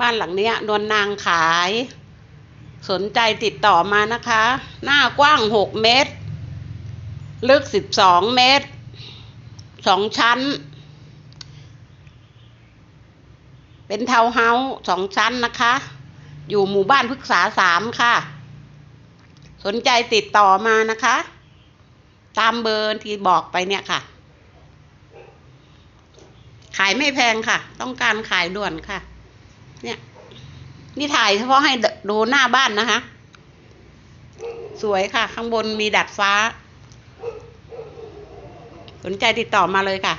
บ้านหลังเนี้ยนวลนางขาย สนใจติดต่อมานะคะ หน้ากว้างหกเมตร ลึกสิบสองเมตรสองชั้น เป็นเทาเฮาส์สองชั้นนะคะ อยู่หมู่บ้านพฤกษาสามค่ะ สนใจติดต่อมานะคะ ตามเบอร์ที่บอกไปเนี่ยค่ะ ขายไม่แพงค่ะ ต้องการขายด่วนค่ะ เนี่ย นี่ถ่ายเฉพาะให้ดูหน้าบ้านนะคะ สวยค่ะ ข้างบนมีดัดฟ้า สนใจติดต่อมาเลยค่ะ